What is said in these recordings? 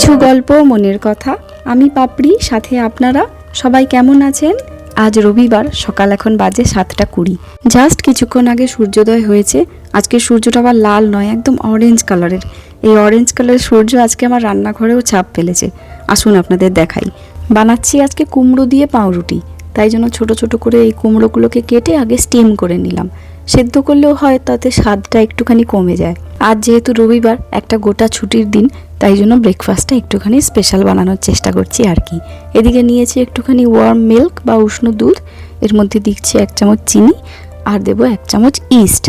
কিছু গল্প মনের কথা। আমি পাপড়ি, সাথে আপনারা। সবাই কেমন আছেন? আজ রবিবার, সকাল এখন বাজে সাতটা কুড়ি। জাস্ট কিছুক্ষণ আগে সূর্যোদয় হয়েছে। আজকে সূর্যটা আবার লাল নয়, একদম অরেঞ্জ কালারের এই অরেঞ্জ কালারের সূর্য আজকে আমার রান্নাঘরেও ছাপ ফেলেছে। আসুন আপনাদের দেখাই। বানাচ্ছি আজকে কুমড়ো দিয়ে পাউরুটি। তাই জন্য ছোট ছোট করে এই কুমড়োগুলোকে কেটে আগে স্টিম করে নিলাম। সেদ্ধ করলেও হয়, তাতে স্বাদটা একটুখানি কমে যায়। আজ যেহেতু রবিবার, একটা গোটা ছুটির দিন, তাই জন্য ব্রেকফাস্টটা একটুখানি স্পেশাল বানানোর চেষ্টা করছি আর কি। এদিকে নিয়েছি একটুখানি ওয়ার্ম মিল্ক বা উষ্ণ দুধ, এর মধ্যে দিচ্ছি এক চামচ চিনি আর দেবো এক চামচ ইস্ট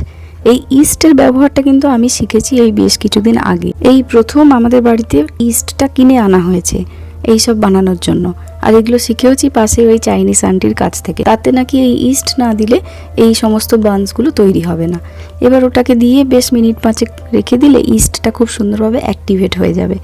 এই ইস্টের ব্যবহারটা কিন্তু আমি শিখেছি এই বেশ কিছুদিন আগে। এই প্রথম আমাদের বাড়িতে ইস্টটা কিনে আনা হয়েছে এইসব বানানোর জন্য। আর এগুলো শিখেওছি পাশে ওই চাইনিজ আন্টির কাছ থেকে। তাতে নাকি এই ইস্ট না দিলে এই সমস্ত বান্সগুলো তৈরি হবে না। এবার ওটাকে দিয়ে বেশ মিনিট পাঁচেক রেখে দিলে ইস্টটা খুব সুন্দরভাবে অ্যাক্টিভেট হয়ে যাবে।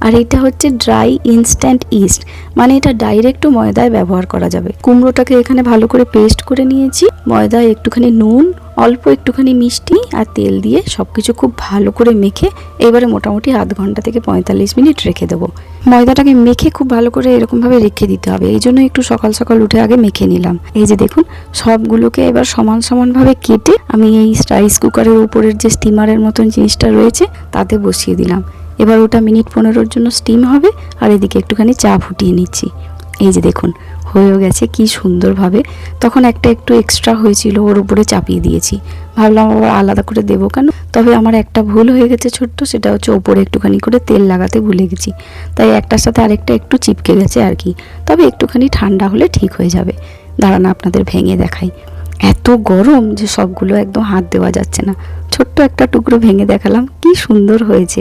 আর এটা হচ্ছে ড্রাই ইনস্ট্যান্ট ইস্ট মানে এটা ডাইরেক্টও ময়দায় ব্যবহার করা যাবে। কুমড়োটাকে এখানে ভালো করে পেস্ট করে নিয়েছি। ময়দায় একটুখানি নুন, অল্প একটুখানি মিষ্টি আর তেল দিয়ে সব কিছু খুব ভালো করে মেখে এবারে মোটামুটি আধ ঘণ্টা থেকে পঁয়তাল্লিশ মিনিট রেখে দেবো। ময়দাটাকে মেখে খুব ভালো করে এরকমভাবে রেখে দিতে হবে। এই জন্য একটু সকাল সকাল উঠে আগে মেখে নিলাম। এই যে দেখুন, সবগুলোকে এবার সমান সমানভাবে কেটে আমি এই রাইস কুকারের উপরের যে স্টিমারের মতন জিনিসটা রয়েছে, তাতে বসিয়ে দিলাম। এবার ওটা মিনিট পনেরোর জন্য স্টিম হবে, আর এদিকে একটুখানি চা ফুটিয়ে নিচ্ছি। এই যে দেখুন হয়েও গেছে, কি সুন্দরভাবে। তখন একটা একটু এক্সট্রা হয়েছিল, ওর উপরে চাপিয়ে দিয়েছি। ভাবলাম আবার আলাদা করে দেবো কেন? তবে আমার একটা ভুল হয়ে গেছে ছোট্ট, সেটা হচ্ছে ওপরে একটুখানি করে তেল লাগাতে ভুলে গেছি। তাই একটার সাথে আরেকটা একটু চিপকে গেছে আর কি। তবে একটুখানি ঠান্ডা হলে ঠিক হয়ে যাবে। দাঁড়ান, আপনাদের ভেঙে দেখাই। এত গরম যে সবগুলো একদম হাত দেওয়া যাচ্ছে না। ছোট্ট একটা টুকরো ভেঙে দেখালাম, কি সুন্দর হয়েছে।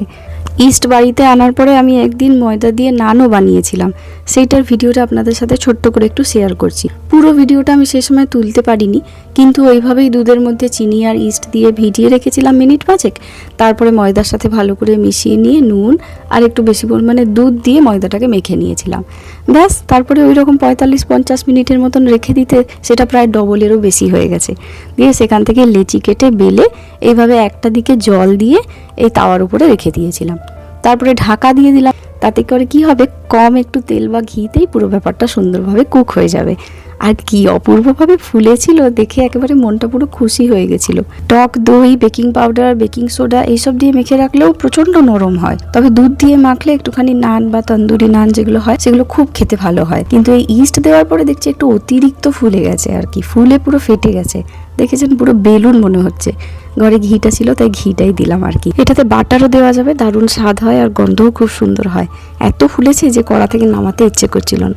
ইস্ট বাড়িতে আনার পরে আমি একদিন ময়দা দিয়ে নানও বানিয়েছিলাম। সেইটার ভিডিওটা আপনাদের সাথে ছোট্ট করে একটু শেয়ার করছি। পুরো ভিডিওটা আমি সে সময় তুলতে পারিনি, কিন্তু ওইভাবেই দুধের মধ্যে চিনি আর ইস্ট দিয়ে ভিজিয়ে রেখেছিলাম মিনিট পাঁচেক। তারপরে ময়দার সাথে ভালো করে মিশিয়ে নিয়ে নুন আর একটু বেশি পরিমাণে দুধ দিয়ে ময়দাটাকে মেখে নিয়েছিলাম। ব্যাস, তারপরে ওই রকম পঁয়তাল্লিশ পঞ্চাশ মিনিটের মতন রেখে দিতে সেটা প্রায় ডবলেরও বেশি হয়ে গেছে। দিয়ে সেখান থেকে লেচি কেটে বেলে এইভাবে একটা দিকে জল দিয়ে এই তাওয়ার উপরে রেখে দিয়েছিলাম। তারপরে ঢাকা দিয়ে দিলাম। তাতে করে কি হবে? কম একটু তেল বা ঘিতেই পুরো ব্যাপারটা সুন্দরভাবে কুক হয়ে যাবে। আর কি অপূর্বভাবে ফুলেছিল দেখে একেবারে মনটা পুরো খুশি হয়ে গেছিল। টক দই, বেকিং পাউডার, বেকিং সোডা এইসব দিয়ে মেখে রাখলেও প্রচণ্ড নরম হয়। তবে দুধ দিয়ে মাখলে একটুখানি নান বা তন্দুরি নান যেগুলো হয়, সেগুলো খুব খেতে ভালো হয়। কিন্তু এই ইস্ট দেওয়ার পরে দেখছি একটু অতিরিক্ত ফুলে গেছে আর কি। ফুলে পুরো ফেটে গেছে। দেখেছেন পুরো বেলুন মনে হচ্ছে। ঘরে ঘিটা ছিল, তাই ঘিটাই দিলাম আর কি। এটাতে বাটারও দেওয়া যাবে, দারুণ স্বাদ হয় আর গন্ধও খুব সুন্দর হয়। এত ফুলেছে যে কড়া থেকে নামাতে ইচ্ছে করছিল না।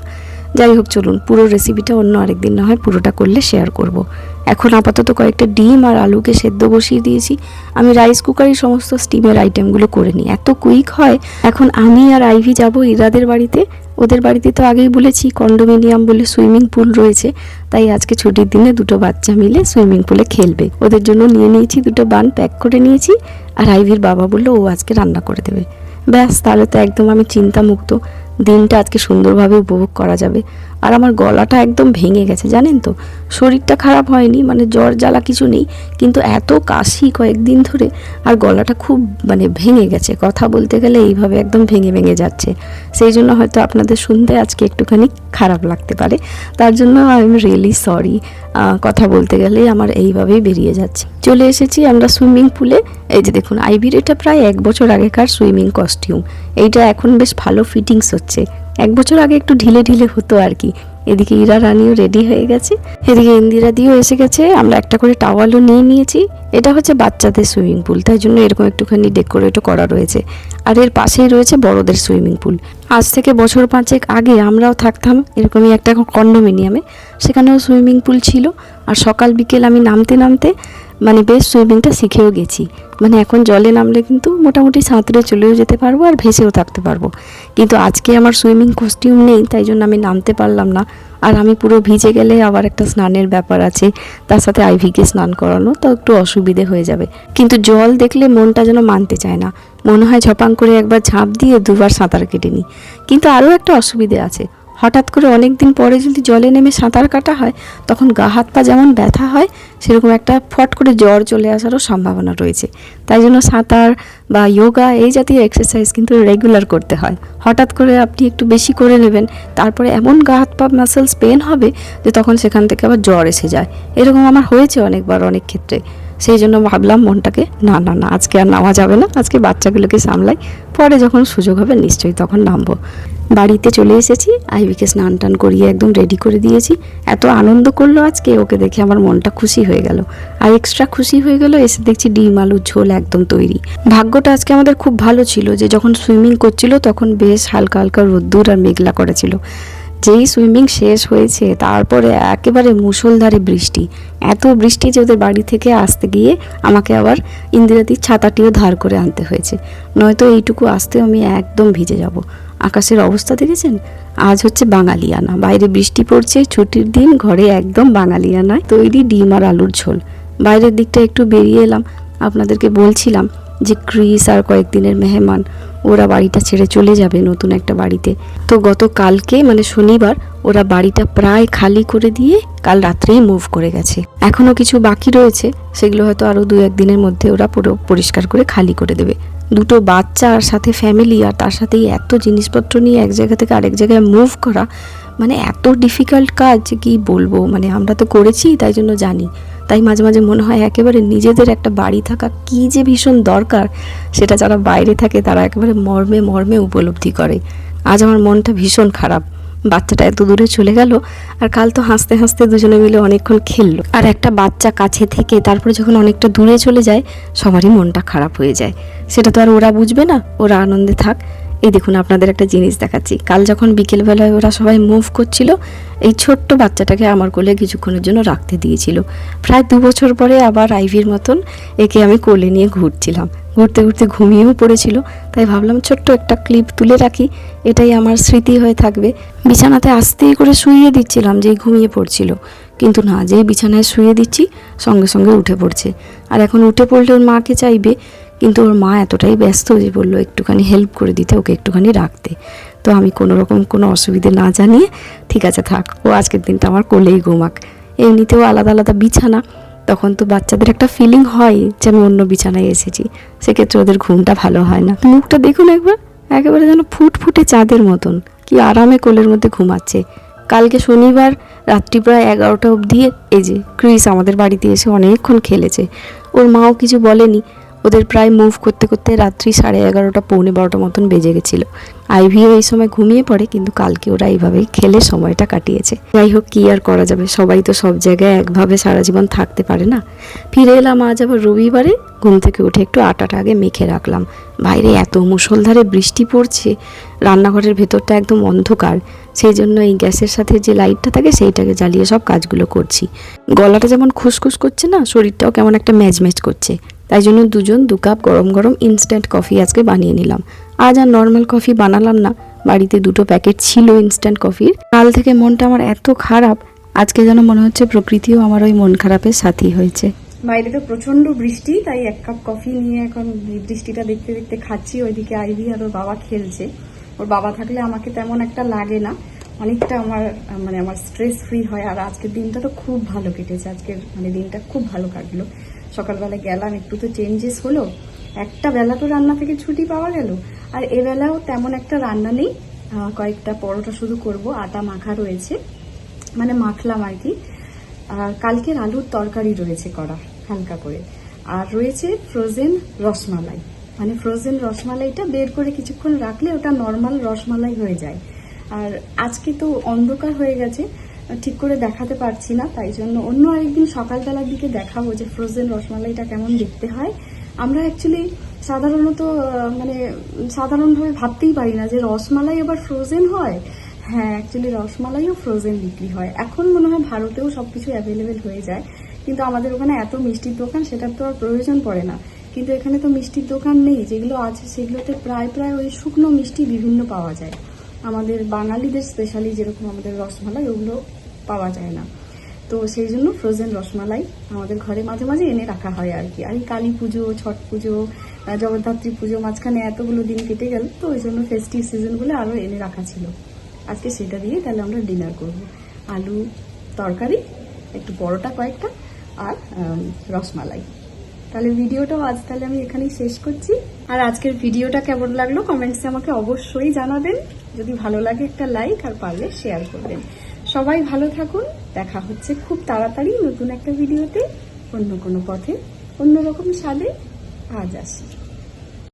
যাই হোক, চলুন, পুরো রেসিপিটা অন্য আরেকদিন না হয় পুরোটা করলে শেয়ার করব। এখন আপাতত কয়েকটা ডিম আর আলুকে সেদ্ধ বসিয়ে দিয়েছি। আমি রাইস কুকারই সমস্ত স্টিমের আইটেমগুলো করে নিই। এত কুইক হয়। এখন আমি আর আইভি যাব ইরাদের বাড়িতে। ওদের বাড়িতে তো আগেই বলেছি, কন্ডোমিনিয়াম বলে সুইমিং পুল রয়েছে, তাই আজকে ছুটির দিনে দুটো বাচ্চা মিলে সুইমিং পুলে খেলবে। ওদের জন্য নিয়ে নিয়েছি দুটো বান প্যাক করে নিয়েছি, আর আইভির বাবা বলল ও আজকে রান্না করে দেবে। ব্যাস, তাহলে তো একদম আমি চিন্তামুক্ত। দিনটা আজকে সুন্দরভাবে উপভোগ করা যাবে। আর আমার গলাটা একদম ভেঙে গেছে, জানেন তো? শরীরটা খারাপ হয়নি মানে জ্বর জ্বালা কিছু নেই, কিন্তু এত কাশি কয়েকদিন ধরে আর গলাটা খুব মানে ভেঙে গেছে। কথা বলতে গেলে এইভাবে একদম ভেঙে ভেঙে যাচ্ছে। সেই জন্য হয়তো আপনাদের শুনতে আজকে একটুখানি খারাপ লাগতে পারে। তার জন্য আই এম রিয়েলি সরি। কথা বলতে গেলে আমার এইভাবেই বেরিয়ে যাচ্ছে। চলে এসেছি আমরা সুইমিং পুলে। এই যে দেখুন আইভির এটা প্রায় এক বছর আগেকার সুইমিং কস্টিউম। এইটা এখন বেশ ভালো ফিটিংস হচ্ছে। এক বছর আগে একটু ঢিলে ঢিলে হতো আর কি। এদিকে ইরা রানিও রেডি হয়ে গেছে। এদিকে ইন্দিরা দিও এসে গেছে। আমরা একটা করে টাওয়ালও নিয়ে নিয়েছি। এটা হচ্ছে বাচ্চাদের সুইমিং পুল তাই জন্য এরকম একটুখানি ডেকোরেটও করা রয়েছে। আর এর পাশেই রয়েছে বড়দের সুইমিং পুল আজ থেকে বছর পাঁচেক আগে আমরাও থাকতাম এরকমই একটা কন্ডোমিনিয়ামে। সেখানেও সুইমিং পুল ছিল। আর সকাল বিকেল আমি নামতে নামতে মানে বেশ সুইমিংটা শিখেও গেছি। মানে এখন জলে নামলে কিন্তু মোটামুটি সাঁতরে চলেও যেতে পারব আর ভেসেও থাকতে পারব। কিন্তু আজকে আমার সুইমিং কস্টিউম নেই, তাই জন্য আমি নামতে পারলাম না। আর আমি পুরো ভিজে গেলে আবার একটা স্নানের ব্যাপার আছে, তার সাথে আইভিকে স্নান করানো, তো একটু অসুবিধে হয়ে যাবে। কিন্তু জল দেখলে মনটা যেন মানতে চায় না। মনে হয় ঝপাং করে একবার ঝাঁপ দিয়ে দুবার সাঁতার কেটে নিই। কিন্তু আরও একটা অসুবিধে আছে হঠাৎ করে অনেক দিন পরে যদি জলে নেমে সাঁতার কাটা হয়, তখন গা হাত পা যেমন ব্যথা হয়, সেরকম একটা ফট করে জ্বর চলে আসারও সম্ভাবনা রয়েছে। তাই জন্য সাঁতার বা যোগা এই জাতীয় এক্সারসাইজ কিন্তু রেগুলার করতে হয়। হঠাৎ করে আপনি একটু বেশি করে নেবেন, তারপরে এমন গা হাত পা মাসেলস পেন হবে যে তখন সেখান থেকে আবার জ্বর এসে যায়। এরকম আমার হয়েছে অনেকবার, অনেক ক্ষেত্রে। সেই জন্য ভাবলাম মনটাকে, না না না, আজকে আর নামা যাবে না, আজকে বাচ্চাগুলোকে সামলাই, পরে যখন সুযোগ হবে নিশ্চয়ই তখন নামবো। বাড়িতে চলে এসেছি। আইবিকে স্নান টান করিয়ে একদম রেডি করে দিয়েছি। এত আনন্দ করল আজকে, ওকে দেখে আমার মনটা খুশি হয়ে গেল। আর এক্সট্রা খুশি হয়ে গেল, এসে দেখছি ডিম আলুর ঝোল একদম তৈরি। ভাগ্যটা আজকে আমাদের খুব ভালো ছিল যে যখন সুইমিং করছিল তখন বেশ হালকা হালকা রোদ্দুর আর মেঘলা করেছিল যেই সুইমিং শেষ হয়েছে, তারপরে একেবারে মুষলধারে বৃষ্টি। এত বৃষ্টি যে ওদের বাড়ি থেকে আসতে গিয়ে আমাকে আবার ইন্দিরাদির ছাতাটিও ধার করে আনতে হয়েছে। নয়তো এইটুকু আসতে আমি একদম ভিজে যাব। আকাশের অবস্থা দেখেছেন? আজ হচ্ছে বাঙালিয়ানা বাইরে বৃষ্টি পড়ছে, ছুটির দিন, ঘরে একদম বাঙালিয়ানায় তৈরি ডিম আর আলুর ঝোল। বাইরের দিকটা একটু বেরিয়ে এলাম। আপনাদেরকে বলছিলাম যে ক্রিস আর কয়েকদিনের মেহমান, ওরা বাড়িটা ছেড়ে চলে যাবে নতুন একটা বাড়িতে। তো গত কালকে মানে শনিবার, ওরা বাড়িটা প্রায় খালি করে দিয়ে কাল রাত্রেই মুভ করে গেছে। এখনও কিছু বাকি রয়েছে, সেগুলো হয়তো আরও দু একদিনের মধ্যে ওরা পুরো পরিষ্কার করে খালি করে দেবে। দুটো বাচ্চা আর সাথে ফ্যামিলি আর তার সাথেই এত জিনিসপত্র নিয়ে এক জায়গা থেকে আরেক জায়গায় মুভ করা মানে এত ডিফিকাল্ট কাজ কি বলব? মানে আমরা তো করেছি, তাই জন্য জানি। তাই মাঝে মাঝে মনে হয় একেবারে নিজেদের একটা বাড়ি থাকা কি যে ভীষণ দরকার, সেটা যারা বাইরে থাকে তারা একেবারে মর্মে মর্মে উপলব্ধি করে। আজ আমার মনটা ভীষণ খারাপ। বাচ্চাটা এত দূরে চলে গেল আর কাল তো হাসতে হাসতে দুজনে মিলে অনেকক্ষণ খেললো। আর একটা বাচ্চা কাছে থেকে তারপরে যখন অনেকটা দূরে চলে যায়, সবারই মনটা খারাপ হয়ে যায়। সেটা তো আর ওরা বুঝবে না, ওরা আনন্দে থাক। এই দেখুন, আপনাদের একটা জিনিস দেখাচ্ছি। কাল যখন বিকেলবেলায় ওরা সবাই মুভ করছিল, এই ছোট্ট বাচ্চাটাকে আমার কোলে কিছুক্ষণের জন্য রাখতে দিয়েছিল। প্রায় দু বছর পরে আবার আইভির মতন একে আমি কোলে নিয়ে ঘুরছিলাম। ঘুরতে ঘুরতে ঘুমিয়েও পড়েছিল, তাই ভাবলাম ছোট্ট একটা ক্লিপ তুলে রাখি, এটাই আমার স্মৃতি হয়ে থাকবে। বিছানাতে আস্তেই করে শুইয়ে দিচ্ছিলাম যেই ঘুমিয়ে পড়ছিল, কিন্তু না, যেই বিছানায় শুয়ে দিচ্ছি, সঙ্গে সঙ্গে উঠে পড়ছে। আর এখন উঠে পড়লে ওর মাকে চাইবে, কিন্তু ওর মা এতটাই ব্যস্ত যে বলল, একটুখানি হেল্প করে দিতে, ওকে একটুখানি রাখতে। তো আমি কোনো রকম কোনো অসুবিধে না জানিয়ে, ঠিক আছে থাক, ও আজকের দিনটা আমার কোলেই ঘুমাক। এমনিতেও আলাদা আলাদা বিছানা তখন তো বাচ্চাদের একটা ফিলিং হয় যে আমি অন্য বিছানায় এসেছি। সেক্ষেত্রে ওদের ঘুমটা ভালো হয় না। মুখটা দেখুন একবার, একেবারে যেন ফুটফুটে চাঁদের মতন। কি আরামে কোলের মধ্যে ঘুমাচ্ছে। কালকে শনিবার, রাত্রি প্রায় এগারোটা অবধি এই যে ক্রিস আমাদের বাড়িতে এসে অনেকক্ষণ খেলেছে। ওর মাও কিছু বলেনি। ওদের প্রায় মুভ করতে করতে রাত্রি সাড়ে এগারোটা, পৌনে বারোটা মতন বেজে গেছিল। আইভিও এই সময় ঘুমিয়ে পড়ে, কিন্তু কালকে ওরা এইভাবেই খেলে সময়টা কাটিয়েছে। যাই হোক, কী আর করা যাবে? সবাই তো সব জায়গায় একভাবে সারা জীবন থাকতে পারে না। ফিরে এলাম আজ আবার রবিবারে। ঘুম থেকে উঠে একটু আটাটা আগে মেখে রাখলাম। বাইরে এত মুষলধারে বৃষ্টি পড়ছে, রান্নাঘরের ভেতরটা একদম অন্ধকার। সেই জন্য এই গ্যাসের সাথে যে লাইটটা থাকে, সেইটাকে জ্বালিয়ে সব কাজগুলো করছি। গলাটা যেমন খুসখুস করছে না, শরীরটাও কেমন একটা ম্যাজ ম্যাজ করছে। তাই জন্য দুজন দু কাপ গরম গরম ইনস্ট্যান্ট কফি আজকে বানিয়ে নিলাম। আজ আর নর্মাল কফি বানালাম না। বাড়িতে দুটো প্যাকেট ছিল ইনস্ট্যান্ট কফির কাল থেকে মনটা আমার এত খারাপ, আজকে যেন মনে হচ্ছে প্রকৃতিও আমার ওই মন খারাপের সাথী হয়েছে। বাইরে তো প্রচণ্ড বৃষ্টি, তাই এক কাপ কফি নিয়ে এখন বৃষ্টিটা দেখতে দেখতে খাচ্ছি। ওইদিকে আইভি আর ওর বাবা খেলছে। ওর বাবা থাকলে আমাকে তেমন একটা লাগে না। অনেকটা আমার মানে আমার স্ট্রেস ফ্রি হয়। আর আজকের দিনটা তো খুব ভালো কেটেছে। আজকের মানে দিনটা খুব ভালো কাটলো। সকালবেলা গেলাম, একটু তো চেঞ্জেস হলো। একটা বেলা তো রান্না থেকে ছুটি পাওয়া গেল। আর এবেলাও তেমন একটা রান্না নেই। কয়েকটা পরোটা শুধু করব। আটা মাখা রয়েছে। মানে মাখলাম আর কি। আর কালকের আলুর তরকারি রয়েছে করা, হালকা করে। আর রয়েছে ফ্রোজেন রসমালাই। মানে ফ্রোজেন রসমালাইটা বের করে কিছুক্ষণ রাখলে ওটা নর্মাল রসমালাই হয়ে যায়। আর আজকে তো অন্ধকার হয়ে গেছে, ঠিক করে দেখাতে পারছি না, তাই জন্য অন্য আরেকদিন সকালবেলার দিকে দেখাবো যে ফ্রোজেন রসমালাইটা কেমন দেখতে হয়। আমরা অ্যাকচুয়ালি সাধারণত মানে সাধারণভাবে ভাবতেই পারি না যে রসমালাই আবার ফ্রোজেন হয়। হ্যাঁ অ্যাকচুয়ালি রসমালাইও ফ্রোজেন বিক্রি হয়। এখন মনে হয় ভারতেও সব কিছু অ্যাভেলেবেল হয়ে যায়। কিন্তু আমাদের ওখানে এত মিষ্টির দোকান, সেটার তো আর প্রয়োজন পড়ে না। কিন্তু এখানে তো মিষ্টির দোকান নেই, যেগুলো আছে সেগুলোতে প্রায় প্রায় ওই শুকনো মিষ্টি বিভিন্ন পাওয়া যায়। আমাদের বাঙালিদের স্পেশালি যেরকম আমাদের রসমালাই, ওগুলো পাওয়া যায় না। তো সেই জন্য ফ্রোজেন রসমালাই আমাদের ঘরে মাঝে মাঝে এনে রাখা হয় আর কি। আর এই কালী পুজো, ছট পুজো জগদ্ধাত্রী পুজো, মাঝখানে এতগুলো দিন কেটে গেল, তো ওই জন্য ফেস্টিভ সিজনগুলো আরও এনে রাখা ছিল। আজকে সেটা দিয়ে তাহলে আমরা ডিনার করব। আলু তরকারি, একটু পরোটা কয়েকটা আর রসমালাই। তাহলে ভিডিওটাও আজ তাহলে আমি এখানেই শেষ করছি। আর আজকের ভিডিওটা কেমন লাগল? কমেন্টসে আমাকে অবশ্যই জানাবেন। যদি ভালো লাগে একটা লাইক আর পারলে শেয়ার করবেন। সবাই ভালো থাকুন, দেখা হচ্ছে খুব তাড়াতাড়ি নতুন একটা ভিডিওতে, অন্য কোনো পথে, অন্যরকম স্বাদে। আজ আসি।